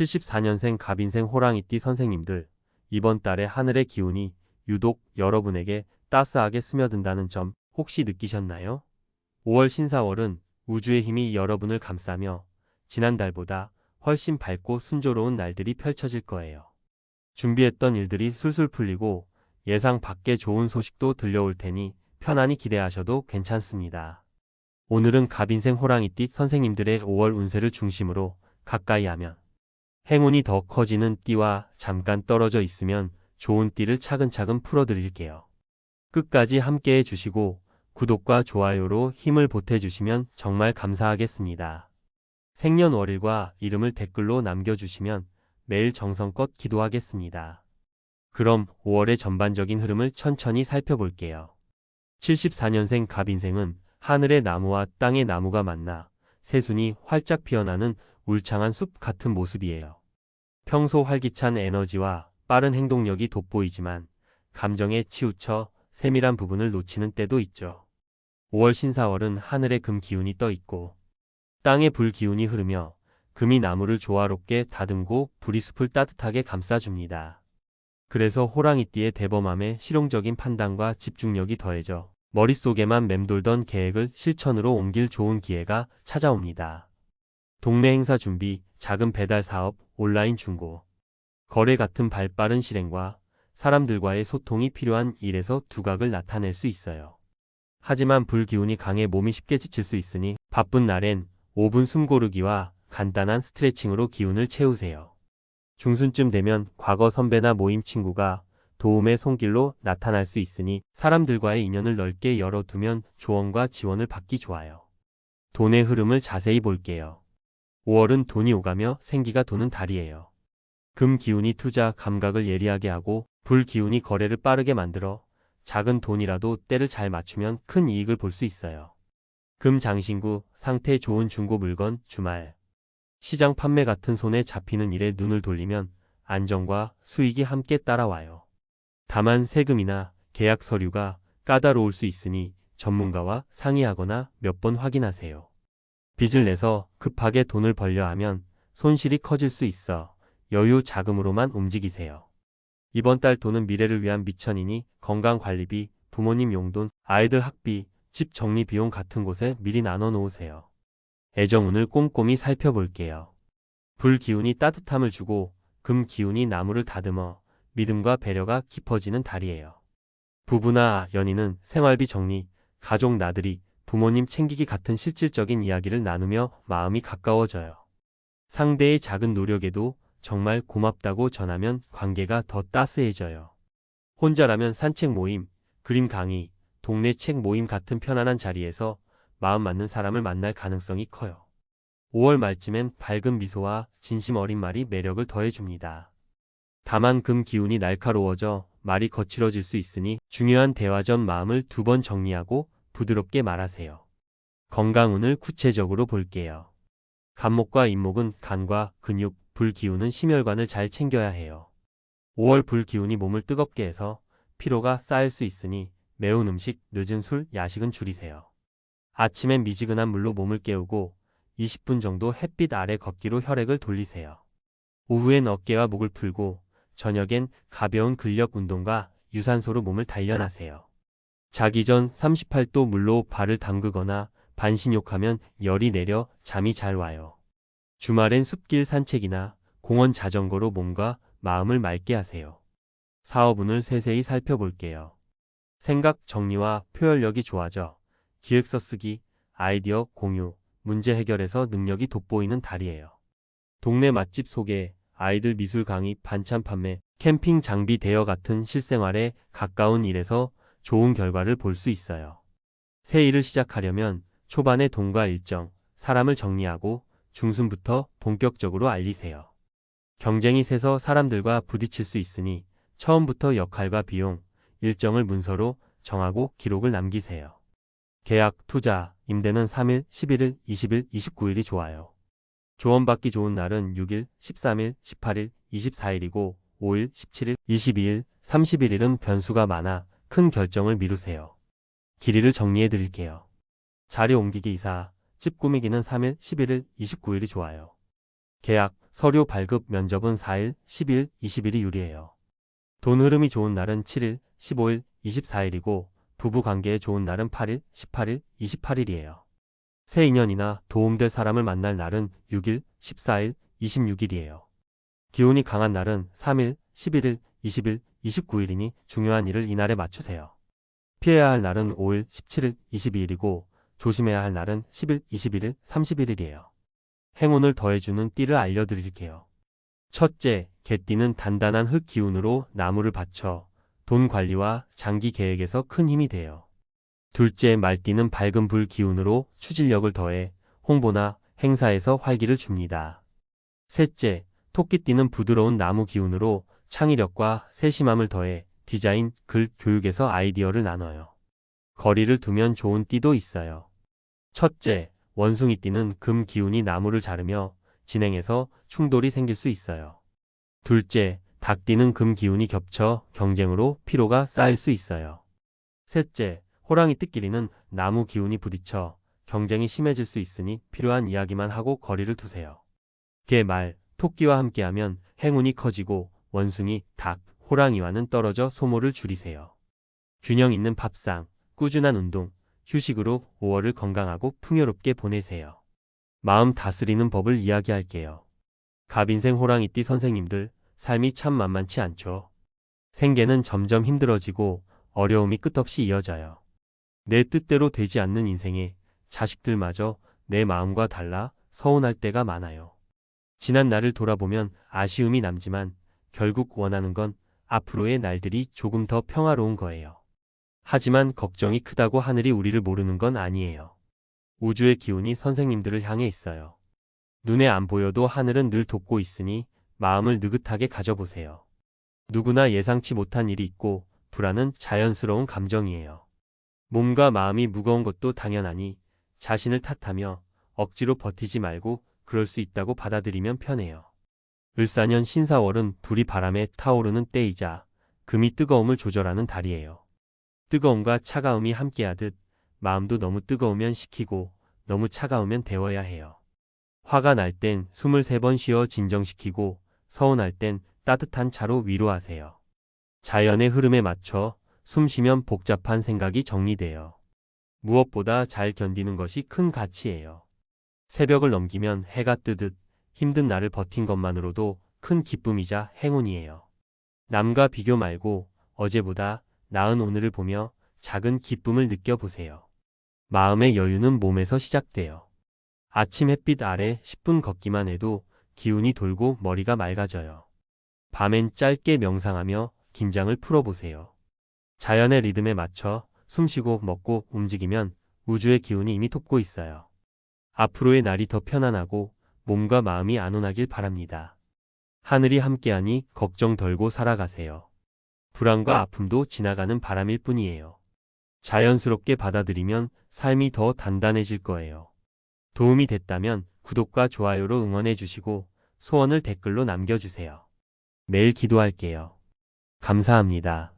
74년생 갑인생 호랑이띠 선생님들, 이번 달에 하늘의 기운이 유독 여러분에게 따스하게 스며든다는 점 혹시 느끼셨나요? 5월 신사월은 우주의 힘이 여러분을 감싸며 지난달보다 훨씬 밝고 순조로운 날들이 펼쳐질 거예요. 준비했던 일들이 술술 풀리고 예상 밖의 좋은 소식도 들려올 테니 편안히 기대하셔도 괜찮습니다. 오늘은 갑인생 호랑이띠 선생님들의 5월 운세를 중심으로 가까이 하면 행운이 더 커지는 띠와 잠깐 떨어져 있으면 좋은 띠를 차근차근 풀어드릴게요. 끝까지 함께 해주시고 구독과 좋아요로 힘을 보태주시면 정말 감사하겠습니다. 생년월일과 이름을 댓글로 남겨주시면 매일 정성껏 기도하겠습니다. 그럼 5월의 전반적인 흐름을 천천히 살펴볼게요. 74년생 갑인생은 하늘의 나무와 땅의 나무가 만나 새순이 활짝 피어나는 울창한 숲 같은 모습이에요. 평소 활기찬 에너지와 빠른 행동력이 돋보이지만 감정에 치우쳐 세밀한 부분을 놓치는 때도 있죠. 5월 신사월은 하늘에 금 기운이 떠 있고 땅에 불 기운이 흐르며 금이 나무를 조화롭게 다듬고 불이 숲을 따뜻하게 감싸줍니다. 그래서 호랑이띠의 대범함에 실용적인 판단과 집중력이 더해져 머릿속에만 맴돌던 계획을 실천으로 옮길 좋은 기회가 찾아옵니다. 동네 행사 준비, 작은 배달 사업, 온라인 중고, 거래 같은 발빠른 실행과 사람들과의 소통이 필요한 일에서 두각을 나타낼 수 있어요. 하지만 불기운이 강해 몸이 쉽게 지칠 수 있으니 바쁜 날엔 5분 숨 고르기와 간단한 스트레칭으로 기운을 채우세요. 중순쯤 되면 과거 선배나 모임 친구가 도움의 손길로 나타날 수 있으니 사람들과의 인연을 넓게 열어두면 조언과 지원을 받기 좋아요. 돈의 흐름을 자세히 볼게요. 5월은 돈이 오가며 생기가 도는 달이에요. 금 기운이 투자 감각을 예리하게 하고 불 기운이 거래를 빠르게 만들어 작은 돈이라도 때를 잘 맞추면 큰 이익을 볼 수 있어요. 금 장신구, 상태 좋은 중고 물건, 주말, 시장 판매 같은 손에 잡히는 일에 눈을 돌리면 안정과 수익이 함께 따라와요. 다만 세금이나 계약 서류가 까다로울 수 있으니 전문가와 상의하거나 몇 번 확인하세요. 빚을 내서 급하게 돈을 벌려 하면 손실이 커질 수 있어 여유 자금으로만 움직이세요. 이번 달 돈은 미래를 위한 미천이니 건강관리비, 부모님 용돈, 아이들 학비, 집 정리 비용 같은 곳에 미리 나눠 놓으세요. 애정운을 꼼꼼히 살펴볼게요. 불 기운이 따뜻함을 주고 금 기운이 나무를 다듬어 믿음과 배려가 깊어지는 달이에요. 부부나 연인은 생활비 정리, 가족 나들이, 부모님 챙기기 같은 실질적인 이야기를 나누며 마음이 가까워져요. 상대의 작은 노력에도 정말 고맙다고 전하면 관계가 더 따스해져요. 혼자라면 산책 모임, 그림 강의, 동네 책 모임 같은 편안한 자리에서 마음 맞는 사람을 만날 가능성이 커요. 5월 말쯤엔 밝은 미소와 진심 어린 말이 매력을 더해줍니다. 다만 금 기운이 날카로워져 말이 거칠어질 수 있으니 중요한 대화 전 마음을 두 번 정리하고 부드럽게 말하세요. 건강운을 구체적으로 볼게요. 간목과 잇목은 간과 근육, 불기운은 심혈관을 잘 챙겨야 해요. 5월 불기운이 몸을 뜨겁게 해서 피로가 쌓일 수 있으니 매운 음식, 늦은 술, 야식은 줄이세요. 아침엔 미지근한 물로 몸을 깨우고 20분 정도 햇빛 아래 걷기로 혈액을 돌리세요. 오후엔 어깨와 목을 풀고 저녁엔 가벼운 근력 운동과 유산소로 몸을 단련하세요. 자기 전 38도 물로 발을 담그거나 반신욕하면 열이 내려 잠이 잘 와요. 주말엔 숲길 산책이나 공원 자전거로 몸과 마음을 맑게 하세요. 사업운을 세세히 살펴볼게요. 생각 정리와 표현력이 좋아져 기획서 쓰기, 아이디어 공유, 문제 해결에서 능력이 돋보이는 달이에요. 동네 맛집 소개, 아이들 미술 강의, 반찬 판매, 캠핑 장비 대여 같은 실생활에 가까운 일에서 좋은 결과를 볼 수 있어요. 새 일을 시작하려면 초반에 돈과 일정, 사람을 정리하고 중순부터 본격적으로 알리세요. 경쟁이 세서 사람들과 부딪힐 수 있으니 처음부터 역할과 비용, 일정을 문서로 정하고 기록을 남기세요. 계약, 투자, 임대는 3일, 11일, 20일, 29일이 좋아요. 조언받기 좋은 날은 6일, 13일, 18일, 24일이고 5일, 17일, 22일, 31일은 변수가 많아 큰 결정을 미루세요. 길이를 정리해 드릴게요. 자리 옮기기 이사, 집 꾸미기는 3일, 11일, 29일이 좋아요. 계약, 서류 발급, 면접은 4일, 10일, 20일이 유리해요. 돈 흐름이 좋은 날은 7일, 15일, 24일이고 부부 관계에 좋은 날은 8일, 18일, 28일이에요. 새 인연이나 도움될 사람을 만날 날은 6일, 14일, 26일이에요. 기운이 강한 날은 3일, 11일, 20일, 29일이니 중요한 일을 이날에 맞추세요. 피해야 할 날은 5일, 17일, 22일이고 조심해야 할 날은 10일, 21일, 31일이에요. 행운을 더해주는 띠를 알려드릴게요. 첫째, 개띠는 단단한 흙 기운으로 나무를 받쳐 돈 관리와 장기 계획에서 큰 힘이 돼요. 둘째, 말띠는 밝은 불 기운으로 추진력을 더해 홍보나 행사에서 활기를 줍니다. 셋째, 토끼띠는 부드러운 나무 기운으로 창의력과 세심함을 더해 디자인, 글, 교육에서 아이디어를 나눠요. 거리를 두면 좋은 띠도 있어요. 첫째, 원숭이띠는 금 기운이 나무를 자르며 진행해서 충돌이 생길 수 있어요. 둘째, 닭띠는 금 기운이 겹쳐 경쟁으로 피로가 쌓일 수 있어요. 셋째, 호랑이 띠끼리는 나무 기운이 부딪혀 경쟁이 심해질 수 있으니 필요한 이야기만 하고 거리를 두세요. 개, 말, 토끼와 함께하면 행운이 커지고 원숭이, 닭, 호랑이와는 떨어져 소모를 줄이세요. 균형 있는 밥상, 꾸준한 운동, 휴식으로 5월을 건강하고 풍요롭게 보내세요. 마음 다스리는 법을 이야기할게요. 갑인생 호랑이띠 선생님들, 삶이 참 만만치 않죠. 생계는 점점 힘들어지고 어려움이 끝없이 이어져요. 내 뜻대로 되지 않는 인생에 자식들마저 내 마음과 달라 서운할 때가 많아요. 지난 날을 돌아보면 아쉬움이 남지만 결국 원하는 건 앞으로의 날들이 조금 더 평화로운 거예요. 하지만 걱정이 크다고 하늘이 우리를 모르는 건 아니에요. 우주의 기운이 선생님들을 향해 있어요. 눈에 안 보여도 하늘은 늘 돕고 있으니 마음을 느긋하게 가져보세요. 누구나 예상치 못한 일이 있고 불안은 자연스러운 감정이에요. 몸과 마음이 무거운 것도 당연하니 자신을 탓하며 억지로 버티지 말고 그럴 수 있다고 받아들이면 편해요. 을사년 신사월은 불이 바람에 타오르는 때이자 금이 뜨거움을 조절하는 달이에요. 뜨거움과 차가움이 함께하듯 마음도 너무 뜨거우면 식히고 너무 차가우면 데워야 해요. 화가 날땐 숨을 세번 쉬어 진정시키고 서운할 땐 따뜻한 차로 위로하세요. 자연의 흐름에 맞춰 숨 쉬면 복잡한 생각이 정리돼요. 무엇보다 잘 견디는 것이 큰 가치예요. 새벽을 넘기면 해가 뜨듯 힘든 날을 버틴 것만으로도 큰 기쁨이자 행운이에요. 남과 비교 말고 어제보다 나은 오늘을 보며 작은 기쁨을 느껴보세요. 마음의 여유는 몸에서 시작돼요. 아침 햇빛 아래 10분 걷기만 해도 기운이 돌고 머리가 맑아져요. 밤엔 짧게 명상하며 긴장을 풀어보세요. 자연의 리듬에 맞춰 숨쉬고 먹고 움직이면 우주의 기운이 이미 돕고 있어요. 앞으로의 날이 더 편안하고 몸과 마음이 안온하길 바랍니다. 하늘이 함께하니 걱정 덜고 살아가세요. 불안과 아픔도 지나가는 바람일 뿐이에요. 자연스럽게 받아들이면 삶이 더 단단해질 거예요. 도움이 됐다면 구독과 좋아요로 응원해 주시고 소원을 댓글로 남겨주세요. 매일 기도할게요. 감사합니다.